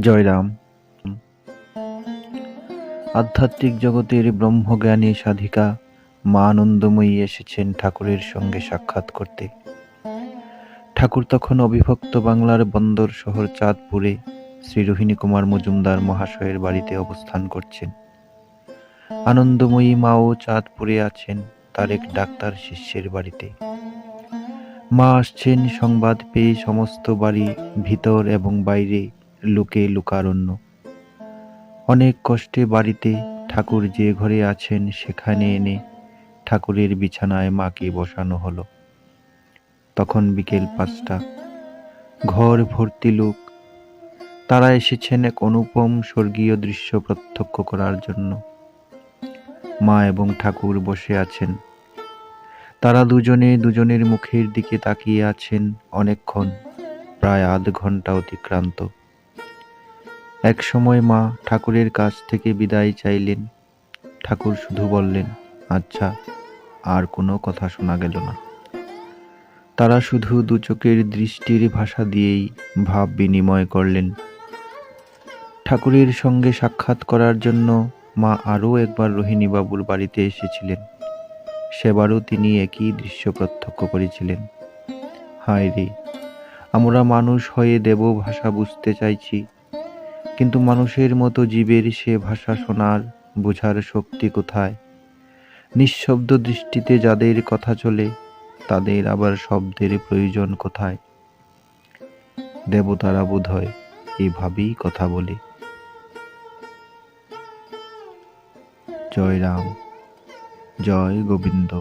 জয়রাম। আধ্যাত্মিক জগতের ব্রহ্মজ্ঞানী সাধিকা মা আনন্দময়ী এসেছেন ঠাকুরের সঙ্গে সাক্ষাৎ করতে। ঠাকুর তখন অবিভক্ত বাংলার বন্দর শহর চাঁদপুরে শ্রী রোহিণী কুমার মজুমদার মহাশয়ের বাড়িতে অবস্থান করছেন। আনন্দময়ী মাও চাঁদপুরে আছেন, তার এক ডাক্তার শিষ্যের বাড়িতে। মা আসছেন, সংবাদ পেয়ে সমস্ত বাড়ি, ভিতর এবং বাইরে লুকে লুকারণ্য। অনেক কষ্টে বাড়িতে ঠাকুর যে ঘরে আছেন সেখানে এনে ঠাকুরের বিছানায় মাকে বসানো হলো। তখন বিকেল পাঁচটা। ঘর ভর্তি লোক। তারা এসেছেন এক অনুপম স্বর্গীয় দৃশ্য প্রত্যক্ষ করার জন্য। মা এবং ঠাকুর বসে আছেন। তারা দুজনে দুজনের মুখের দিকে তাকিয়ে আছেন অনেকক্ষণ, প্রায় আধ ঘণ্টা অতিক্রান্ত। এক সময় মা ঠাকুরের কাছ থেকে বিদায় চাইলেন। ঠাকুর শুধু বললেন আচ্ছা আর কোনো কথা শোনা গেল না। তারা শুধু দু চোখের দৃষ্টির ভাষা দিয়েই ভাব বিনিময় করলেন। ঠাকুরের সঙ্গে সাক্ষাৎ করার জন্য মা আরও একবার রোহিণীবাবুর বাড়িতে এসেছিলেন। সেবারও তিনি একই দৃশ্য প্রত্যক্ষ করেছিলেন। হায় রে, আমরা মানুষ হয়ে দেব ভাষা বুঝতে চাইছি কিন্তু মানুষের মতো জীবের সে ভাষা শোনার বোঝার শক্তি কোথায়? নিঃশব্দ দৃষ্টিতে যাদের কথা চলে, তাদের আবার শব্দের প্রয়োজন কোথায়? দেবতারা বোধ হয় এভাবেই কথা বলে। জয় রাম, জয় গোবিন্দ।